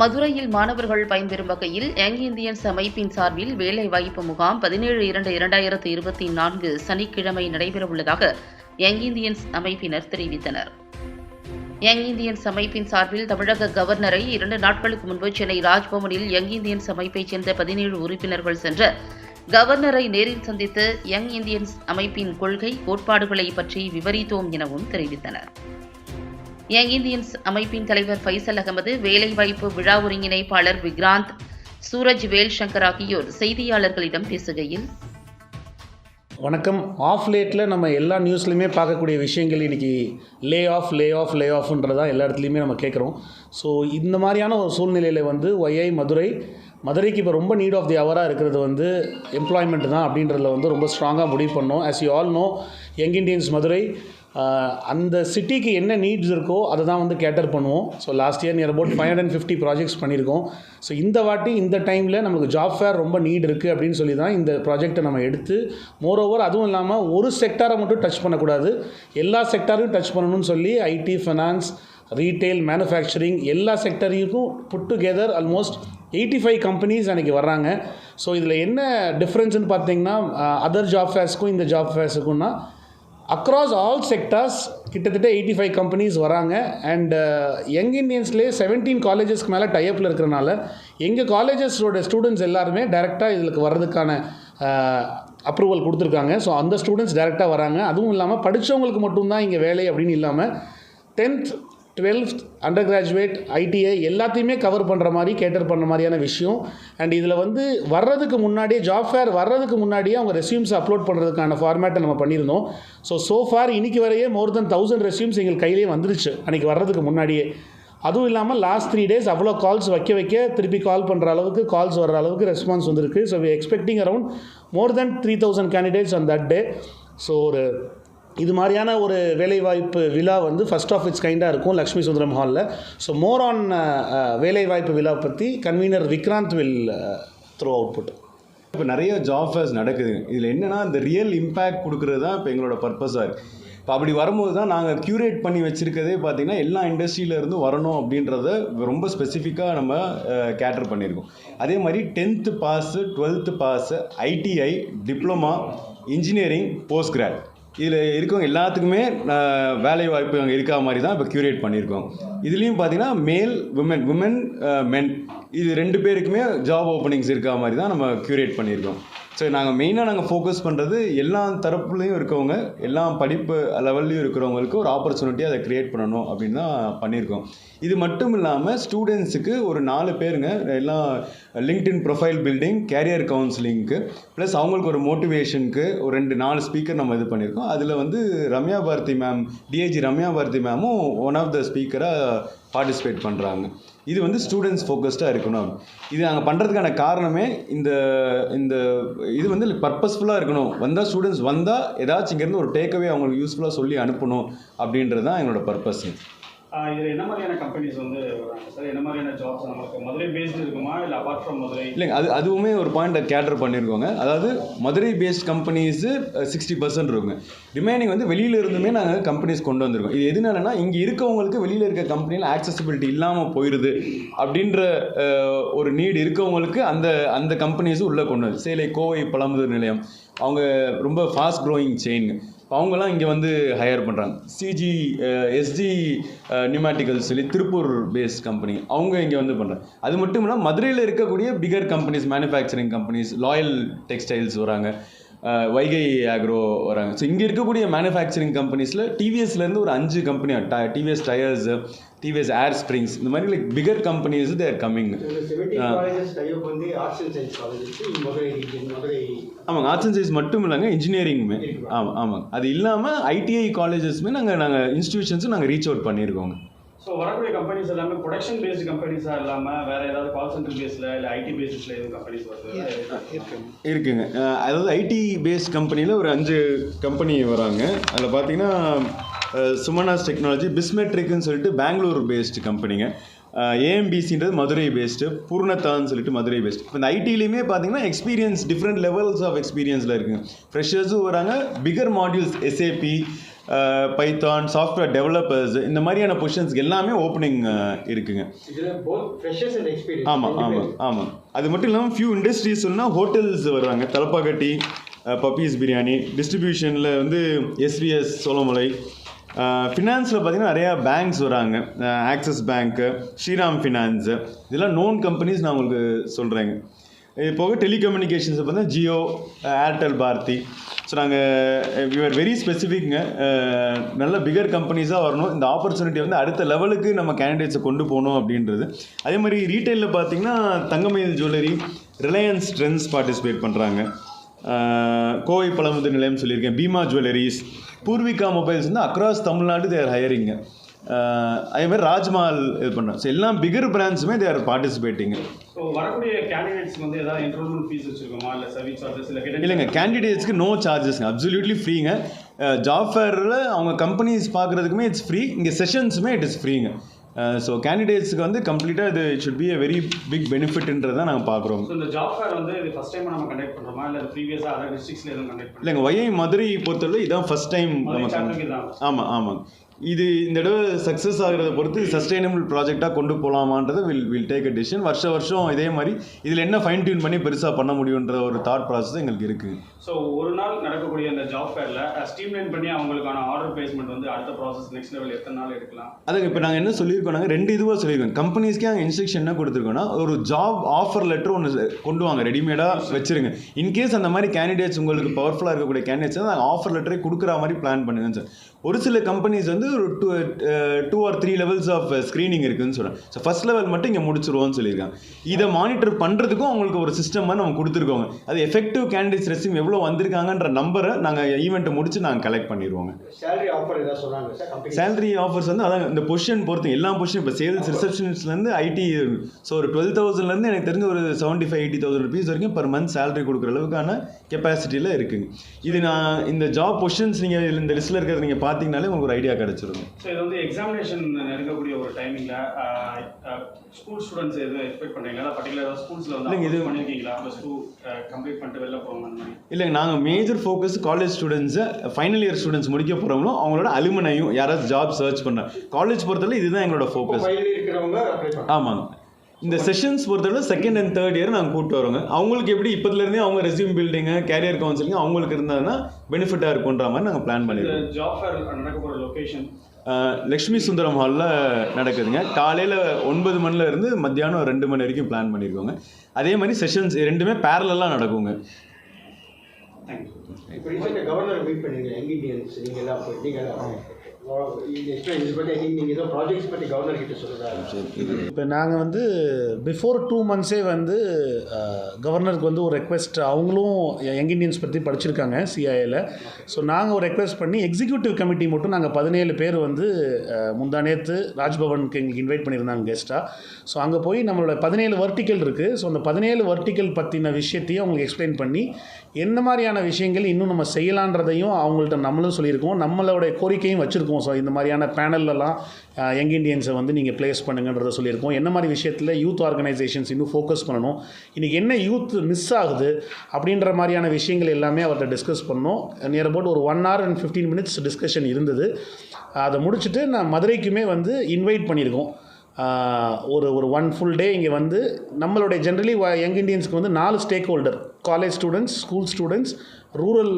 மதுரையில் மாணவர்கள் பயன்பெறும் வகையில் யங் இந்தியன்ஸ் அமைப்பின் சார்பில் வேலைவாய்ப்பு முகாம் பதினேழு இரண்டு இரண்டாயிரத்து இருபத்தி நான்கு சனிக்கிழமை நடைபெறவுள்ளதாக யங் இந்தியன்ஸ் அமைப்பினர் தெரிவித்தனர். யங் இந்தியன்ஸ் அமைப்பின் சார்பில் தமிழக கவர்னரை இரண்டு நாட்களுக்கு முன்பு சென்னை ராஜ்பவனில் யங் இந்தியன்ஸ் அமைப்பைச் சேர்ந்த பதினேழு உறுப்பினர்கள் சென்று கவர்னரை நேரில் சந்தித்து யங் இந்தியன்ஸ் அமைப்பின் கொள்கை கோட்பாடுகளை பற்றி விவரித்தோம் எனவும் தெரிவித்தனர். யங் இந்தியன்ஸ் அமைப்பின் தலைவர் ஃபைசல் அகமது வேலைவாய்ப்பு விழா ஒருங்கிணைப்பாளர் விக்ராந்த் சூரஜ் வேல் சங்கர் ஆகியோர் செய்தியாளர்களிடம் பேசுகையில் வணக்கம். ஆஃப் லேட்டில் நம்ம எல்லா நியூஸ்லையுமே பார்க்கக்கூடிய விஷயங்கள் இன்றைக்கி லே ஆஃப் லே ஆஃப் லே ஆஃப்ன்றதா எல்லா இடத்துலையுமே நம்ம கேட்குறோம் ஸோ இந்த மாதிரியான ஒரு சூழ்நிலையில் வந்து ஒய்ஐ மதுரை மதுரைக்கு இப்போ ரொம்ப நீட் ஆஃப் தி அவராக இருக்கிறது வந்து எம்ப்ளாய்மெண்ட் தான் அப்படின்றதுல வந்து ரொம்ப ஸ்ட்ராங்காக முடிவு பண்ணோம். As you all know young Indians Madurai அந்த சிட்டிக்கு என்ன நீட்ஸ் இருக்கோ அதை தான் வந்து கேட்டர் பண்ணுவோம். So last year near about five hundred and fifty projects பண்ணியிருக்கோம். ஸோ இந்த வாட்டி இந்த டைமில் நமக்கு ஜாப் ஃபேர் ரொம்ப நீட் இருக்குது அப்படின்னு சொல்லி தான் இந்த ப்ராஜெக்ட்டை நம்ம எடுத்து மோர் ஓவர் அதுவும் இல்லாமல் ஒரு செக்டாரை மட்டும் டச் பண்ணக்கூடாது. எல்லா செக்டாரையும் டச் பண்ணணும்னு சொல்லி ஐடி ஃபினான்ஸ் ரீட்டைல் மேனுஃபேக்சரிங் எல்லா செக்டரையும் put together almost eighty five companies அன்றைக்கி வர்றாங்க. ஸோ இதில் என்ன டிஃப்ரென்ஸ்னு பார்த்தீங்கன்னா அதர் ஜாப் ஃபேர்ஸ்க்கும் இந்த ஜாப் ஃபேர்ஸுக்கும்னா அக்ராஸ் ஆல் செக்டார்ஸ் கிட்டத்தட்ட எயிட்டி ஃபைவ் கம்பெனிஸ் வராங்க அண்ட் யங் இந்தியன்ஸ்லேயே செவன்டீன் காலேஜஸ்க்கு மேலே டைப்பில் இருக்கிறனால எங்கள் காலேஜஸோட ஸ்டூடெண்ட்ஸ் எல்லாருமே டைரெக்டாக இதுக்கு வர்றதுக்கான uh, அப்ரூவல் கொடுத்துருக்காங்க. ஸோ அந்த ஸ்டூடெண்ட்ஸ் டேரெக்டாக வராங்க. அதுவும் இல்லாமல் படித்தவங்களுக்கு மட்டும்தான் இங்கே வேலை அப்படின்னு இல்லாமல் tenth twelfth undergraduate ITI எல்லாத்தையுமே கவர் பண்ணுற மாதிரி கேட்டர் பண்ணுற மாதிரியான விஷயம். அண்ட் இதில் வந்து வர்றதுக்கு முன்னாடியே ஜாப் ஃபேர் வர்றதுக்கு முன்னாடியே அவங்க ரெசியூம்ஸ் அப்லோட் பண்ணுறதுக்கான ஃபார்மேட்டை நம்ம பண்ணியிருந்தோம். ஸோ ஸோ ஃபார் இன்னைக்கு வரையே மோர் தென் தௌசண்ட் ரெஸ்யூம்ஸ் எங்கள் கையிலே வந்துருச்சு அன்றைக்கி வர்றதுக்கு முன்னாடியே. அதுவும் இல்லாமல் லாஸ்ட் த்ரீ டேஸ் அவ்வளோ கால்ஸ் வைக்க வைக்க திருப்பி கால் பண்ணுற அளவுக்கு கால்ஸ் வர்ற அளவுக்கு ரெஸ்பான்ஸ் வந்திருக்கு. So we expecting around more then three thousand candidates on that day so ஒரு இது மாதிரியான ஒரு வேலைவாய்ப்பு விழா வந்து ஃபஸ்ட் ஆஃப் இட்ஸ் கைண்டாக இருக்கும் லக்ஷ்மி சுந்தரம் ஹாலில் ஸோ மோர் ஆன் வேலைவாய்ப்பு விழா பற்றி convener Vikrant will throw out put இப்போ நிறைய ஜாப் ஃபேர்ஸ் நடக்குது. இதில் என்னென்னா இந்த ரியல் இம்பேக்ட் கொடுக்குறது தான் இப்போ எங்களோட பர்பஸாக இருக்குது இப்போ அப்படி வரும்போது தான் நாங்கள் க்யூரேட் பண்ணி வச்சுருக்கதே பார்த்தீங்கன்னா எல்லா இண்டஸ்ட்ரியிலேருந்து வரணும் அப்படின்றத ரொம்ப ஸ்பெசிஃபிக்காக நம்ம uh, கேட்டர் பண்ணியிருக்கோம். அதே மாதிரி tenth pass twelfth pass ITI diploma engineering post grad இதில் இருக்கவங்க எல்லாத்துக்குமே வேலை வாய்ப்பு அங்கே இருக்கா மாதிரி தான் இப்போ க்யூரேட் பண்ணியிருக்கோம். இதுலேயும் பார்த்தீங்கன்னா மேல் உமன் உமன் மென் இது ரெண்டு பேருக்குமே ஜாப் ஓப்பனிங்ஸ் இருக்கா மாதிரி தான் நம்ம க்யூரேட் பண்ணியிருக்கோம். ஸோ நாங்கள் மெயினாக நாங்கள் ஃபோக்கஸ் பண்ணுறது எல்லா தரப்புலையும் இருக்கவங்க எல்லா படிப்பு லெவல்லையும் இருக்கிறவங்களுக்கு ஒரு ஆப்பர்ச்சுனிட்டி அதை க்ரியேட் பண்ணணும் அப்படின்னு தான் பண்ணியிருக்கோம். இது மட்டும் இல்லாமல் ஸ்டூடெண்ட்ஸுக்கு ஒரு நாலு பேருங்க எல்லாம் லிங்க்டின் ப்ரொஃபைல் பில்டிங் கேரியர் கவுன்சிலிங்க்கு ப்ளஸ் அவங்களுக்கு ஒரு மோட்டிவேஷனுக்கு ஒரு ரெண்டு நாலு ஸ்பீக்கர் நம்ம இது பண்ணியிருக்கோம். அதில் வந்து ரம்யா பாரதி மேம் டிஏஜி ரம்யா பாரதி மேமும் ஒன் ஆஃப் த ஸ்பீக்கராக பார்ட்டிசிபேட் பண்ணுறாங்க இது வந்து ஸ்டூடெண்ட்ஸ் ஃபோக்கஸ்டாக இருக்கணும். இது நாங்கள் பண்ணுறதுக்கான காரணமே இந்த இந்த இது வந்து பர்பஸ்ஃபுல்லாக இருக்கணும். வந்தால் ஸ்டூடெண்ட்ஸ் வந்தால் ஏதாச்சும் இங்கேருந்து ஒரு டேக்அவே அவங்களுக்கு யூஸ்ஃபுல்லாக சொல்லி அனுப்பணும் அப்படின்றது தான் எங்களோட பர்பஸ் இதில் என்ன மாதிரியான கம்பெனிஸ் வந்து வராங்க சார் என்ன மாதிரியான ஜாப்ஸ் நம்மளுக்கு மதுரை பேஸ்டு இருக்குமா? இல்லை அபார்ட் ஃப்ரம் மதுரை? இல்லைங்க அது அதுவுமே ஒரு பாயிண்ட் கேட்டர் பண்ணியிருக்கோங்க அதாவது Madurai based companies sixty percent இருக்குங்க. ரிமைனிங் வந்து வெளியில இருந்துமே நாங்கள் கம்பெனிஸ் கொண்டு வந்திருக்கோம். இது எதுனாலனா இங்கே இருக்கவங்களுக்கு வெளியில் இருக்க கம்பெனியில் ஆக்சசிபிலிட்டி இல்லாமல் போயிடுது அப்படின்ற ஒரு நீடு இருக்கவங்களுக்கு அந்த அந்த கம்பெனிஸும் உள்ளே கொண்டு வந்து சேலை கோவை பழமுதிர் நிலையம். அவங்க ரொம்ப ஃபாஸ்ட் க்ரோயிங் செயின் அவங்கெல்லாம் இங்கே வந்து ஹையர் பண்ணுறாங்க சிஜி எஸ்ஜி நியூமேட்டிக்கல்ஸ் சொல்லி திருப்பூர் பேஸ் கம்பெனி அவங்க இங்கே வந்து பண்ணுறாங்க அது மட்டும் இல்லாமல் மதுரையில் இருக்கக்கூடிய bigger companies manufacturing companies Loyal Textiles வராங்க. வைகை ஆக்ரோ வராங்க. ஸோ இங்கே இருக்கக்கூடிய மேனுஃபேக்சரிங் கம்பெனிஸில் டிவிஎஸ்லேருந்து ஒரு அஞ்சு company TVS tyres TVS air springs இந்த மாதிரி like bigger companies there coming ஆமாங்க ஆர்ட்ஸ் அண்ட் சயின்ஸ் மட்டும் இல்லைங்க இன்ஜினியரிங்குமே ஆமாம் ஆமாங்க அது இல்லாமல் ஐடிஐ காலேஜஸ்மே நாங்கள் நாங்கள் இன்ஸ்டியூஷன்ஸும் நாங்கள் ரீச் அவுட் பண்ணியிருக்கோங்க ஸோ வரக்கூடிய கம்பெனிஸ் எல்லாமே ப்ரொடக்ஷன் பேஸ்டு கம்பெனிஸாக இல்லாமல் வேற ஏதாவது கால் சென்டர் பேஸில் இல்லை ஐடி பேசிஸில் எதுவும் கம்பெனிஸ் வருது? இருக்குங்க. அதாவது ஐடி பேஸ்ட் கம்பெனியில் ஒரு அஞ்சு கம்பெனி வராங்க. அதில் பார்த்தீங்கன்னா சுமனாஸ் டெக்னாலஜி பிஸ்மெட்ரிக்னு சொல்லிட்டு பெங்களூர் பேஸ்டு கம்பெனிங்க ஏஎம்பிசின்றது மதுரை பேஸ்டு பூர்ணத்தான்னு சொல்லிட்டு மதுரை பேஸ்டு இப்போ இந்த ஐடிலையுமே பார்த்தீங்கன்னா எக்ஸ்பீரியன்ஸ் டிஃப்ரெண்ட் லெவல்ஸ் ஆஃப் எக்ஸ்பீரியன்ஸில் இருக்குங்க. ஃப்ரெஷர்ஸும் வராங்க bigger modules SAP Python software developers இந்த மாதிரியான பொசிஷன்ஸ்க்கு எல்லாமே ஓப்பனிங் இருக்குங்க. ஆமாம் ஆமாம் ஆமாம் அது மட்டும் இல்லாமல் ஃபியூ இண்டஸ்ட்ரீஸ் சொன்னால் ஹோட்டல்ஸ் வர்றாங்க தலப்பாக்கட்டி பப்பீஸ் பிரியாணி. டிஸ்ட்ரிபியூஷனில் வந்து எஸ்விஎஸ் சோளமலை ஃபினான்ஸில் பார்த்தீங்கன்னா நிறையா பேங்க்ஸ் வராங்க. ஆக்சிஸ் பேங்க்கு ஸ்ரீராம் ஃபினான்ஸு இதெல்லாம் நோன் கம்பெனிஸ் நான் உங்களுக்கு சொல்கிறேங்க இது போக டெலிகம்யூனிகேஷன்ஸ் பார்த்தீங்கன்னா ஜியோ ஏர்டெல் பாரதி ஸோ நாங்கள் விஆர் வெரி ஸ்பெசிஃபிக்ங்க நல்ல பிகர் கம்பெனிஸாக வரணும். இந்த ஆப்பர்ச்சுனிட்டி வந்து அடுத்த லெவலுக்கு நம்ம கேண்டிடேட்ஸை கொண்டு போகணும் அப்படின்றது. அதே மாதிரி ரீட்டைலில் பார்த்தீங்கன்னா Thangamayil jewellery Reliance Trends participate பண்ணுறாங்க கோவை பழமுதிர் நிலையம் சொல்லியிருக்கேன். பீமா ஜுவல்லரிஸ் பூர்விகா மொபைல்ஸ் வந்து அக்ராஸ் தமிழ்நாடு தேர் ஹையரிங்க அதே மாதிரி ராஜ்மஹால் இது பண்ணுறோம் ஸோ எல்லாம் பிகர் பிராண்ட்ஸுமே தேர் பார்ட்டிசிபேட்டிங்க ஸோ வரக்கூடிய கேண்டிடேட்ஸ்க்கு வந்து ஏதாவது என்ரோல்மெண்ட் ஃபீஸ் வச்சிருக்கோமா? இல்லை சர்வீஸ் சார்ஜஸ் இல்லை இல்லைங்க கேண்டிடேட்ஸ்க்கு நோ சார்ஜஸ்ங்க அப்சல்யூட்லி ஃப்ரீங்க ஜாப் ஃபேரில் அவங்க கம்பெனிஸ் பார்க்குறதுக்குமே இட்ஸ் ஃப்ரீ இங்கே செஷன்ஸுமே இட் இஸ் ஃப்ரீங்க ஸோ கேண்டிடேட்ஸ்க்கு வந்து கம்ப்ளீட்டாக இது should be a very big பெனிஃபிட்ன்றதை நாங்கள் பார்க்குறோம். இந்த ஜாப் ஃபேர் வந்து இது ஃபர்ஸ்ட் டைம் நம்ம கண்டக்ட் பண்ணுறோமா இல்லை ப்ரீவியஸாக அதர் டிஸ்ட்ரிக்ஸ்ல எதுவும் கண்டக்ட் இல்லைங்க ஒய்ஐ மதுரை பொறுத்தவரை இதான் ஃபர்ஸ்ட் டைம் நம்ம ஆமாம் ஆமாம் இது இந்த தடவை சக்ஸஸ் ஆகிறத பொறுத்து சஸ்டைனபிள் ப்ராஜெக்டாக கொண்டு போகலாமான்றதை will will take a decision வருஷ வருஷம் இதே மாதிரி இதில் என்ன ஃபைன் டியூன் பண்ணி பெருசாக பண்ண முடியுன்ற ஒரு தாட் ப்ராசஸ் எங்களுக்கு இருக்குது ஸோ ஒரு நாள் நடக்கக்கூடிய இந்த ஜாப் ஃபேரில் ஸ்ட்ரீம்லைன் பண்ணி அவங்களுக்கான ஆர்டர் பிளேஸ்மெண்ட் வந்து அடுத்த ப்ராசஸ் நெக்ஸ்ட் லெவல் எத்தனை நாள் எடுக்கலாம்? அதுக்கு இப்போ நாங்கள் என்ன சொல்லியிருக்கோம் நாங்கள் ரெண்டு இதுவாக சொல்லியிருக்கோம். கம்பெனிஸ்க்கே நாங்கள் இன்ஸ்ட்ரக்ஷன் என்ன கொடுத்துருக்கோன்னா ஒரு ஜாப் ஆஃபர் லெட்டர் ஒன்று கொண்டு வாங்க ரெடிமேடாக வச்சிருங்க. இன்கேஸ் அந்த மாதிரி கேண்டிடேட்ஸ் உங்களுக்கு பவர்ஃபுல்லாக இருக்கக்கூடிய கேண்டிடேட்ஸ் நாங்கள் ஆஃபர் லெட்டரே கொடுக்குற மாதிரி பிளான் பண்ணுங்க சார் ஒரு சில கம்பெனிஸ் வந்து ஒரு two two or three levels of screening இருக்குன்னு சொல்கிறேன் ஸோ ஃபஸ்ட் லெவல் மட்டும் இங்கே முடிச்சிருவோம்னு சொல்லியிருக்காங்க. இதை மானிட்டர் பண்ணுறதுக்கும் அவங்களுக்கு ஒரு சிஸ்டம் மாதிரி நம்ம கொடுத்துருக்கோங்க. அது எஃபெக்டிவ் கேண்டிடேட்ஸ் ரெஸ்யூம் எவ்வளோ வந்திருக்காங்கன்ற நம்பரை நாங்கள் ஈவெண்ட்டை முடிச்சு நாங்கள் கலெக்ட் பண்ணிடுவோங்க. சேலரி ஆஃபர்ஸ் வந்து அதான் இந்த பொசிஷன் பொறுத்து எல்லா பொசிஷன் இப்போ சேல்ஸ் ரிசப்ஷனிஸ்ட்லேருந்து ஐடி ஸோ ஒரு டுவெல் தௌசண்ட்லேருந்து எனக்கு தெரிஞ்ச ஒரு seventy five eighty thousand rupees வரைக்கும் பர் மந்த் சேலரி கொடுக்குற அளவுக்கான கெப்பாசிட்டியில் இருக்குங்க. இது நான் இந்த ஜாப் பொசிஷன்ஸ் நீங்கள் இந்த லிஸ்ட்டில் இருக்கிறத நீங்கள் பார்த்தீங்கனாலே உங்களுக்கு ஒரு ஐடியா கிடச்சிருங்க ஸோ இது வந்து எக்ஸாமினேஷன் நெருங்கக்கூடிய ஒரு டைமிங்கில் ஸ்கூல் ஸ்டூடெண்ட்ஸ் எதுவும் எக்ஸ்பெக்ட் பண்ணுறீங்களா பர்டிகுலராக ஸ்கூல்ஸில் வந்து இல்லைங்க, இது- பண்ணியிருக்கீங்களா ப்ளஸ் டூ கம்ப்ளீட் பண்ணிட்டு வெளில போகணும் அந்த மாதிரி? இல்லைங்க நாங்கள் மேஜர் ஃபோக்கஸ் காலேஜ் ஸ்டூடெண்ட்ஸை ஃபைனல் இயர் ஸ்டூடெண்ட்ஸ் முடிக்க போகிறவங்களும் அவங்களோட அலுமினையும் யாராவது ஜாப் சர்ச் பண்ணுறாங்க காலேஜ் பொறுத்தவரை இதுதான் எங்களோட ஃபோக்கஸ் ஃபைனல் இருக்கிறவங்க ஆமாங்க. இந்த செஷன்ஸ் பொறுத்தவரை செகண்ட் அண்ட் தேர்ட் இயர் நாங்கள் கூப்பிட்டு வரோங்க. அவங்களுக்கு எப்படி இப்போதுலேருந்தே அவங்க ரெஸ்யூம் பில்டிங்கு கேரியர் கவுன்சிலிங் அவங்களுக்கு இருந்ததுன்னா பெனிஃபிட்டாக இருக்குன்ற மாதிரி நாங்கள் பிளான் பண்ணியிருக்கோம் ஜாப் ஃபேர் நடக்க போகிற லொக்கேஷன் லக்ஷ்மி சுந்தரம் ஹாலில் நடக்குதுங்க. காலையில் ஒன்பது மணில இருந்து மத்தியானம் ரெண்டு மணி வரைக்கும் பிளான் பண்ணியிருக்கோங்க அதே மாதிரி செஷன்ஸ் ரெண்டுமே பேரலாக நடக்குங்க. இப்போ கவர்னர் மீட் பண்ணீங்க யங் இண்டியன்ஸ் நீங்கள் இப்போ நாங்கள் வந்து பிஃபோர் டூ மந்த்ஸே வந்து கவர்னருக்கு வந்து ஒரு ரெக்வெஸ்ட் அவங்களும் யங் இண்டியன்ஸ் பற்றி படிச்சிருக்காங்க சிஐஏல ஸோ நாங்கள் ஒரு ரெக்வெஸ்ட் பண்ணி எக்ஸிக்யூட்டிவ் கமிட்டி மட்டும் நாங்கள் பதினேழு பேர் வந்து முந்தா நேற்று ராஜ்பவனுக்கு எங்களுக்கு இன்வைட் பண்ணியிருந்தாங்க கெஸ்ட்டாக ஸோ அங்கே போய் நம்மளோட பதினேழு வர்டிக்கல் இருக்குது ஸோ அந்த பதினேழு வர்டிக்கல் பற்றின விஷயத்தையும் அவங்களுக்கு எக்ஸ்பிளைன் பண்ணி என்ன மாதிரியான விஷயங்கள் இன்னும் நம்ம செய்யலான்றதையும் அவங்கள்ட்ட நம்மளும் சொல்லியிருக்கோம். நம்மளோட கோரிக்கையும் வச்சுருக்கோம். ஸோ இந்த மாதிரியான பேனல்லலாம் யங் இண்டியன்ஸை வந்து நீங்கள் ப்ளேஸ் பண்ணுங்கன்றத சொல்லியிருக்கோம். என்ன மாதிரி விஷயத்தில் யூத் ஆர்கனைசேஷன்ஸ் இன்னும் ஃபோக்கஸ் பண்ணணும்? இன்றைக்கி என்ன யூத் மிஸ் ஆகுது? அப்படின்ற மாதிரியான விஷயங்கள் எல்லாமே அவர்கிட்ட டிஸ்கஸ் பண்ணோம். நியர் அபவுட் ஒரு one hour and fifteen minutes discussion இருந்தது. அதை முடிச்சுட்டு நான் மதுரைக்குமே வந்து இன்வைட் பண்ணியிருக்கோம். ஒரு ஒரு ஒன் ஃபுல் டே இங்கே வந்து நம்மளுடைய ஜென்ரலி யங் இண்டியன்ஸ்க்கு வந்து நாலு stakeholder college students school students rural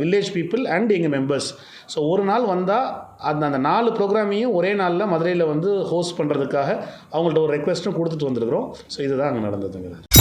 village people and எங்கள் மெம்பர்ஸ் ஸோ ஒரு நாள் வந்தால் அந்த அந்த நாலு ப்ரோக்ராமையும் ஒரே நாளில் மதுரையில் வந்து ஹோஸ்ட் பண்ணுறதுக்காக அவங்கள்ட்ட ஒரு ரெக்வெஸ்ட்டும் கொடுத்துட்டு வந்திருக்கிறோம். ஸோ இதுதான் அங்கே நடந்ததுங்கிறது.